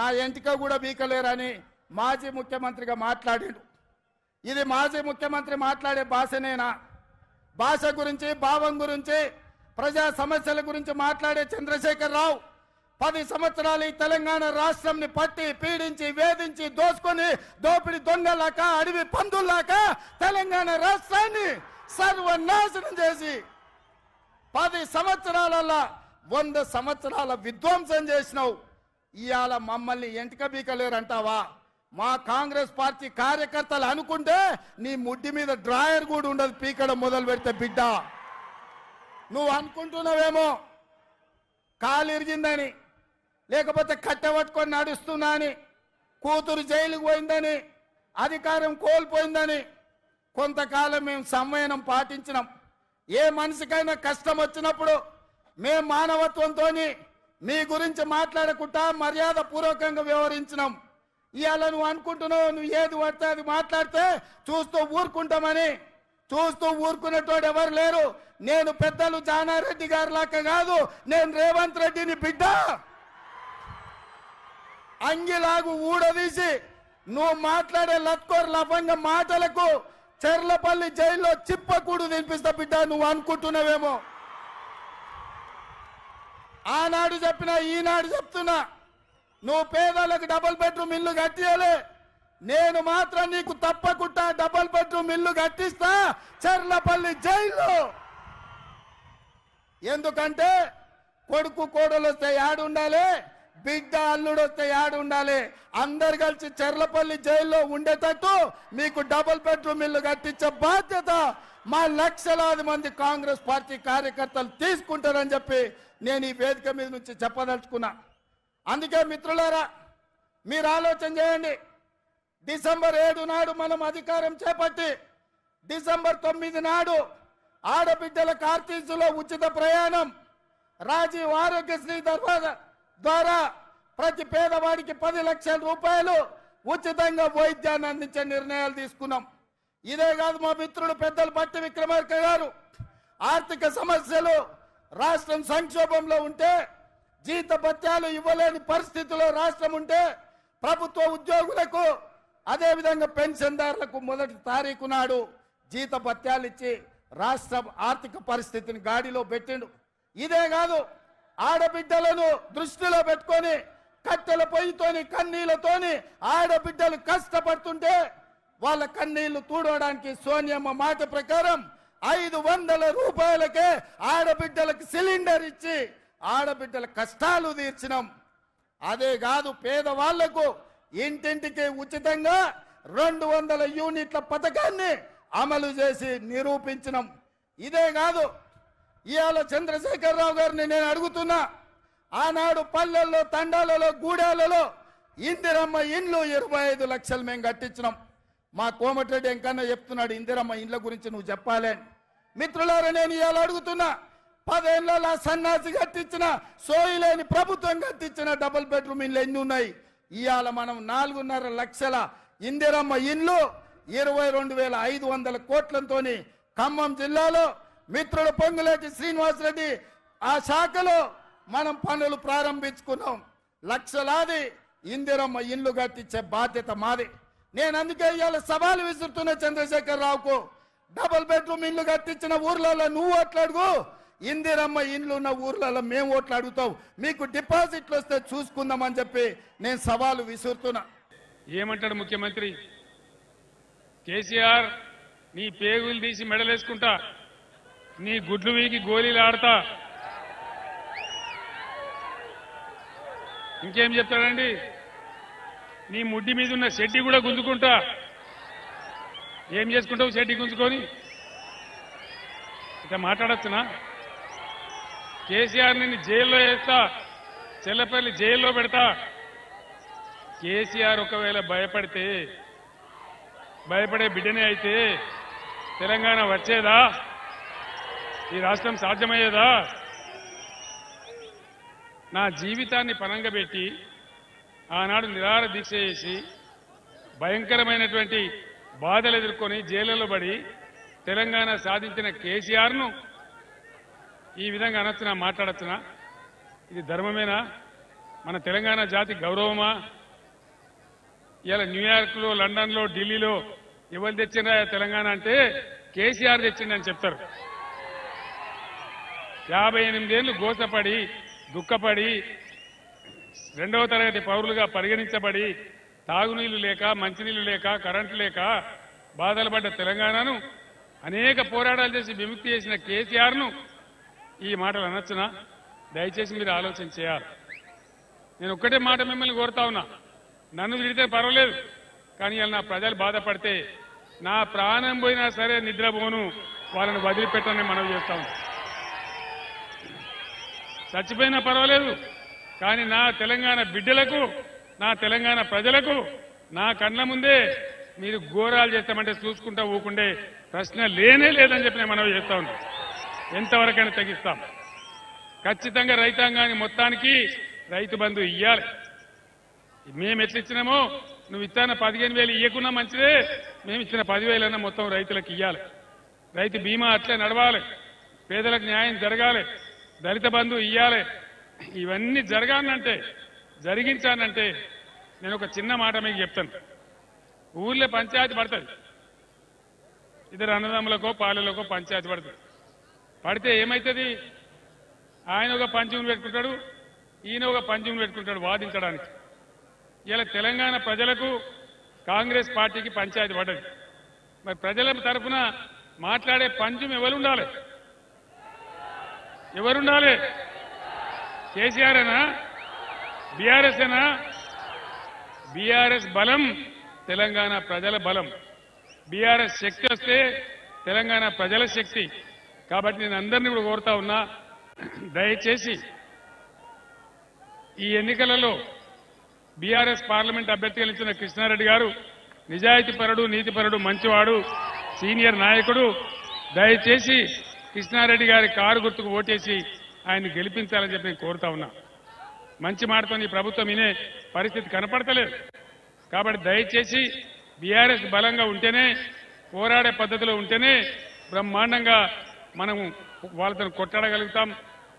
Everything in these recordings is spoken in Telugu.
నా ఎంటిక కూడా బీకలేరని మాజీ ముఖ్యమంత్రిగా మాట్లాడాడు. ఇది మాజీ ముఖ్యమంత్రి మాట్లాడే భాషనేనా? భాష గురించి భావం గురించి ప్రజా సమస్యల గురించి మాట్లాడే చంద్రశేఖర్ రావు పది సంవత్సరాలు ఈ తెలంగాణ రాష్ట్రంని పట్టి పీడించి వేధించి దోసుకొని దోపిడి దొంగలాక అడవి పందుల్లాక తెలంగాణ రాష్ట్రాన్ని సర్వనాశనం చేసి పది సంవత్సరాలలో వంద సంవత్సరాల విధ్వంసం చేసినావు. ఇవాళ మమ్మల్ని ఎంటిక బీకలేరంటావా? మా కాంగ్రెస్ పార్టీ కార్యకర్తలు అనుకుంటే నీ ముడ్డి మీద డ్రాయర్ కూడా ఉండదు పీకడం మొదలు పెడితే బిడ్డ. నువ్వు అనుకుంటున్నావేమో? కాలు ఇరిగిందని లేకపోతే కట్టె పట్టుకొని నడుస్తున్నా అని కూతురు జైలుకు పోయిందని అధికారం కోల్పోయిందని కొంతకాలం మేము సంవయనం పాటించినాం. ఏ మనిషికైనా కష్టం వచ్చినప్పుడు మేము మానవత్వంతో మీ గురించి మాట్లాడకుండా మర్యాద పూర్వకంగా వ్యవహరించినాం. ఇవాళ నువ్వు అనుకుంటున్నావు నువ్వు ఏది పడితే అది మాట్లాడితే చూస్తూ ఊరుకుంటామని. చూస్తూ ఊరుకునేటోడు ఎవరు లేరు. నేను పెద్దలు జానారెడ్డి గారి లాగా కాదు నేను రేవంత్ రెడ్డిని బిడ్డ. అంగిలాగు ఊడదీసి నువ్వు మాట్లాడే లత్కోర్ లభంగ మాటలకు చెర్లపల్లి జైల్లో చిప్పకూడు తినిపిస్తా బిడ్డ నువ్వు అనుకుంటున్నావేమో. ఆనాడు చెప్పినా ఈనాడు చెప్తున్నా. నువ్వు పేదలకు డబుల్ బెడ్రూమ్ ఇల్లు కట్టియలే. నేను మాత్రం నీకు తప్పకుండా డబుల్ బెడ్రూమ్ ఇల్లు కట్టిస్తా. చెర్లపల్లి జైల్లో. ఎందుకంటే కొడుకు కోడలు వస్తే యాడు ఉండాలి బిడ్డ అల్లుడు వస్తే యాడు ఉండాలి అందరు కలిసి చెర్లపల్లి జైల్లో ఉండేటట్టు మీకు డబుల్ బెడ్రూమ్ ఇల్లు కట్టించే బాధ్యత మా లక్షలాది మంది కాంగ్రెస్ పార్టీ కార్యకర్తలు తీసుకుంటారని చెప్పి నేను ఈ వేదిక మీద నుంచి చెప్పదలుచుకున్నా. అందుకే మిత్రులారా మీరు ఆలోచన చేయండి. డిసెంబర్ ఏడు నాడు మనం అధికారం చేపట్టి డిసెంబర్ తొమ్మిది నాడు ఆడబిడ్డల కార్తీసులో ఉచిత ప్రయాణం రాజీవ్ ఆరోగ్యశ్రీ దర్వాజా ద్వారా ప్రతి పేదవాడికి పది లక్షల రూపాయలు ఉచితంగా వైద్యాన్ని అందించే నిర్ణయాలు తీసుకున్నాం. ఇదే కాదు మా మిత్రుడు పెద్దలు పట్టి విక్రమార్క గారు. ఆర్థిక సమస్యలు రాష్ట్రం సంక్షోభంలో ఉంటే జీత భత్యాలు ఇవ్వలేని పరిస్థితిలో రాష్ట్రం ఉంటే ప్రభుత్వ ఉద్యోగులకు అదేవిధంగా పెన్షన్దారులకు మొదటి తారీఖు నాడు జీత భత్యాలు ఇచ్చి రాష్ట్ర ఆర్థిక పరిస్థితిని గాడిలో పెట్టిండు. ఇదే కాదు ఆడబిడ్డలను దృష్టిలో పెట్టుకొని కట్టెల పొయ్యితోని కన్నీళ్ళతోని ఆడబిడ్డలు కష్టపడుతుంటే వాళ్ళ కన్నీళ్ళు తూడవడానికి సోనియమ్మ మాట ప్రకారం ఐదు వందల రూపాయలకే ఆడబిడ్డలకు సిలిండర్ ఇచ్చి ఆడబిడ్డల కష్టాలు తీర్చినాం. అదే కాదు పేదవాళ్ళకు ఇంటింటికి ఉచితంగా రెండు వందల యూనిట్ల పథకాన్ని అమలు చేసి నిరూపించినాం. ఇదే కాదు ఇవాళ చంద్రశేఖరరావు గారిని నేను అడుగుతున్నా ఆనాడు పల్లెల్లో తండాలలో గూడాలలో ఇందిరమ్మ ఇండ్లు ఇరవై ఐదు లక్షలు మేము కట్టించినాం. మా కోమటిరెడ్డి ఎంకన్నా చెప్తున్నాడు ఇందిరమ్మ ఇండ్ల గురించి నువ్వు చెప్పాలి. మిత్రులారా నేను ఇవాళ అడుగుతున్నా పదేళ్ళ సన్నాసి కట్టించిన సోయిలేని ప్రభుత్వం కట్టించిన డబుల్ బెడ్రూమ్ ఇల్లు ఎన్ని ఉన్నాయి? ఇవాళ మనం నాలుగున్నర లక్షల ఇందిరమ్మ ఇల్లు ఇరవై రెండు వేల ఐదు వందల కోట్లతోని ఖమ్మం జిల్లాలో మిత్రుడు పొంగులేటి శ్రీనివాసరెడ్డి ఆ శాఖలో మనం పనులు ప్రారంభించుకున్నాం. లక్షలాది ఇందిరమ్మ ఇల్లు కట్టించే బాధ్యత మాది. నేను అందుకే ఇవాళ సవాలు విసురుతున్న చంద్రశేఖర్ రావుకు డబుల్ బెడ్రూమ్ ఇల్లు కట్టించిన ఊర్లలో నువ్వు ఓట్లాడుగు. ఇందిరమ్మ ఇండ్లు ఉన్న ఊర్లలో మేము ఓట్లు అడుగుతాం మీకు డిపాజిట్లు వస్తే చూసుకుందామని చెప్పి నేను సవాలు విసురుతున్నా. ఏమంటాడు ముఖ్యమంత్రి? కేసీఆర్ నీ పేగులు తీసి మెడలేసుకుంటా. నీ గుడ్లు వీకి గోళీలు ఆడతా. ఇంకేం చెప్తాడండి? నీ ముడ్డి మీద ఉన్న షెడ్డి కూడా గుంజుకుంటా. ఏం చేసుకుంటావు షెడ్డి గుంజుకొని? ఇట్లా మాట్లాడచ్చునా? కేసీఆర్ నిన్ను జైల్లో వేస్తా చెల్లపల్లి జైల్లో పెడతా. కేసీఆర్ ఒకవేళ భయపడితే భయపడే బిడ్డనే అయితే తెలంగాణ వచ్చేదా? ఈ రాష్ట్రం సాధ్యమయ్యేదా? నా జీవితాన్ని పనంగా పెట్టి ఆనాడు నిరార దీక్ష చేసి భయంకరమైనటువంటి బాధలు ఎదుర్కొని జైలులో పడి తెలంగాణ సాధించిన కేసీఆర్ను ఈ విధంగా అనొచ్చునా మాట్లాడచ్చునా? ఇది ధర్మమేనా? మన తెలంగాణ జాతి గౌరవమా? ఇలా న్యూయార్క్లో లండన్లో ఢిల్లీలో ఎవరు తెచ్చిండ్రా తెలంగాణ అంటే కేసీఆర్ తెచ్చిండని చెప్తారు. యాభై ఎనిమిదేళ్ళు గోసపడి దుఃఖపడి రెండవ తరగతి పౌరులుగా పరిగణించబడి తాగునీళ్ళు లేక మంచినీళ్ళు లేక కరెంటు లేక బాధలు పడ్డ తెలంగాణను అనేక పోరాటాలు చేసి విముక్తి చేసిన కేసీఆర్ను ఈ మాటలు అనొచ్చునా? దయచేసి మీరు ఆలోచన చేయాలి. నేను ఒక్కటే మాట మిమ్మల్ని కోరుతా ఉన్నా. నన్ను విడితే పర్వాలేదు కానీ ఇలా నా ప్రజలు బాధపడితే నా ప్రాణం పోయినా సరే నిద్రపోను. వాళ్ళని వదిలిపెట్టని మనం చేస్తాం చచ్చిపోయినా పర్వాలేదు కానీ నా తెలంగాణ బిడ్డలకు నా తెలంగాణ ప్రజలకు నా కళ్ళ ముందే మీరు ఘోరాలు చేస్తామంటే చూసుకుంటా ఊకుండే ప్రశ్న లేనే లేదని చెప్పి నేను మనవి చేస్తా ఉన్నాం. ఎంతవరకైనా తగ్గిస్తాం. ఖచ్చితంగా రైతాంగాన్ని మొత్తానికి రైతు బంధు ఇయ్యాలి. మేము ఎట్లా ఇచ్చినామో నువ్వు ఇచ్చాన పదిహేను వేలు ఇవ్వకున్నా మంచిదే మేము ఇచ్చిన పదివేలన్నా మొత్తం రైతులకు ఇవ్వాలి రైతు బీమా అట్లే నడవాలి. పేదలకు న్యాయం జరగాలి. దళిత బంధు ఇయ్యాలి. ఇవన్నీ జరగాలంటే జరిగించానంటే నేను ఒక చిన్న మాట మీకు చెప్తాను. ఊర్లో పంచాయతీ పడుతుంది ఇద్దరు అన్నదమ్ములకో పాలెలకో పంచాయతీ పడుతుంది పడితే ఏమవుతుంది ఆయన ఒక పంచమును పెట్టుకుంటాడు ఈయన ఒక పంచమును పెట్టుకుంటాడు వాదించడానికి. ఇలా తెలంగాణ ప్రజలకు కాంగ్రెస్ పార్టీకి పంచాయతీ పడ్డది. మరి ప్రజల తరఫున మాట్లాడే పంచం ఎవరు ఉండాలి? ఎవరుండాలి కేసీఆర్ అయినా బీఆర్ఎస్ అయినా బీఆర్ఎస్ బలం తెలంగాణ ప్రజల బలం. బీఆర్ఎస్ శక్తి వస్తే తెలంగాణ ప్రజల శక్తి. కాబట్టి నేను అందరినీ కూడా కోరుతా ఉన్నా దయచేసి ఈ ఎన్నికలలో బీఆర్ఎస్ పార్లమెంట్ అభ్యర్థిగా ఇచ్చిన కృష్ణారెడ్డి గారు నిజాయితీపరుడు నీతిపరుడు మంచివాడు సీనియర్ నాయకుడు దయచేసి కృష్ణారెడ్డి గారి కారు గుర్తుకు ఓటేసి ఆయన్ని గెలిపించాలని చెప్పి నేను కోరుతా ఉన్నా మంచి మాటతో ఈ ప్రభుత్వం వినే పరిస్థితి కనపడతలేదు కాబట్టి దయచేసి బీఆర్ఎస్ బలంగా ఉంటేనే పోరాడే పద్ధతిలో ఉంటేనే బ్రహ్మాండంగా మనము వాళ్ళతో కొట్టాడగలుగుతాం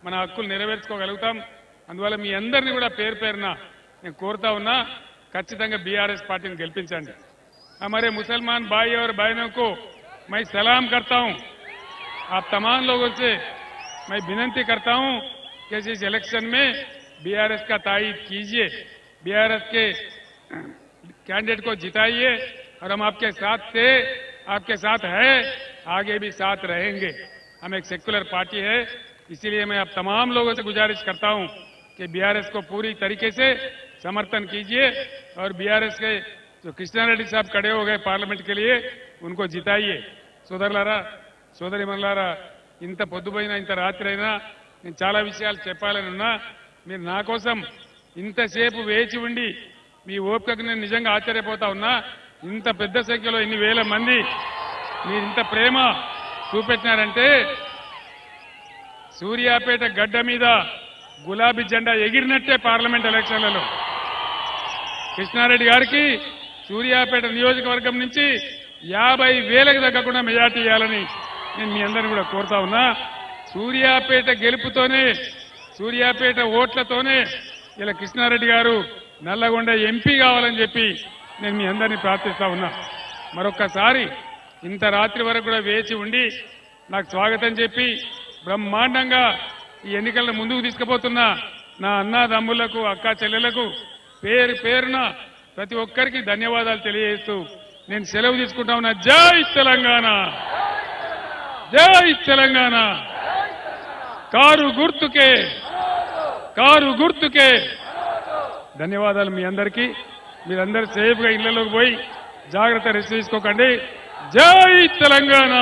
మన హక్కులు నెరవేర్చుకోగలుగుతాం అందువల్ల మీ అందరినీ కూడా పేరు పేరున నేను కోరుతా ఉన్నా ఖచ్చితంగా బీఆర్ఎస్ పార్టీని గెలిపించండి हमारे मुसलमान भाई और बहनों को मैं सलाम करता हूं आप तमाम लोगों से मैं विनती करता हूं कि इस इलेक्शन में बीआरएस का तायद कीजिए बीआरएस के कैंडिडेट को जिताइए और हम आपके साथ थे आपके साथ है आगे भी साथ रहेंगे हम एक सेक्युलर पार्टी है इसीलिए मैं आप तमाम लोगों से गुजारिश करता हूं कि बीआरएस को पूरी तरीके से समर्थन कीजिए और बीआरएस के जो कृष्णा रेड्डी साहब खड़े हो गए पार्लियामेंट के लिए उनको जिताइए సోదరులారా సోదరి మనులారా ఇంత పొద్దుపోయినా ఇంత రాత్రి అయినా నేను చాలా విషయాలు చెప్పాలని ఉన్నా మీరు నా కోసం ఇంతసేపు వేచి ఉండి మీ ఓపికకు నేను నిజంగా ఆశ్చర్యపోతా ఉన్నా ఇంత పెద్ద సంఖ్యలో ఇన్ని వేల మంది మీరు ఇంత ప్రేమ చూపెట్టినారంటే సూర్యాపేట గడ్డ మీద గులాబీ జెండా ఎగిరినట్టే పార్లమెంట్ ఎలక్షన్లలో. కృష్ణారెడ్డి గారికి సూర్యాపేట నియోజకవర్గం నుంచి యాభై వేలకు తగ్గకుండా మెజార్టీ ఇవ్వాలని నేను మీ అందరిని కూడా కోరుతా ఉన్నా సూర్యాపేట గెలుపుతోనే సూర్యాపేట ఓట్లతోనే ఇలా కృష్ణారెడ్డి గారు నల్లగొండ ఎంపీ కావాలని చెప్పి నేను మీ అందరినీ ప్రార్థిస్తా ఉన్నా. మరొక్కసారి ఇంత రాత్రి వరకు కూడా వేచి ఉండి నాకు స్వాగతం చెప్పి బ్రహ్మాండంగా ఈ ఎన్నికలను ముందుకు తీసుకుపోతున్న నా అన్నదమ్ములకు అక్క చెల్లెలకు పేరు పేరున ప్రతి ఒక్కరికి ధన్యవాదాలు తెలియజేస్తూ నేను సెలవు తీసుకుంటా ఉన్నా. జై తెలంగాణ! జై తెలంగాణ. కారు గుర్తుకే. కారు గుర్తుకే. ధన్యవాదాలు మీ అందరికీ. మీరందరూ సేఫ్గా ఇళ్ళలోకి పోయి జాగ్రత్త రెస్ట్ తీసుకోకండి. జై తెలంగాణ.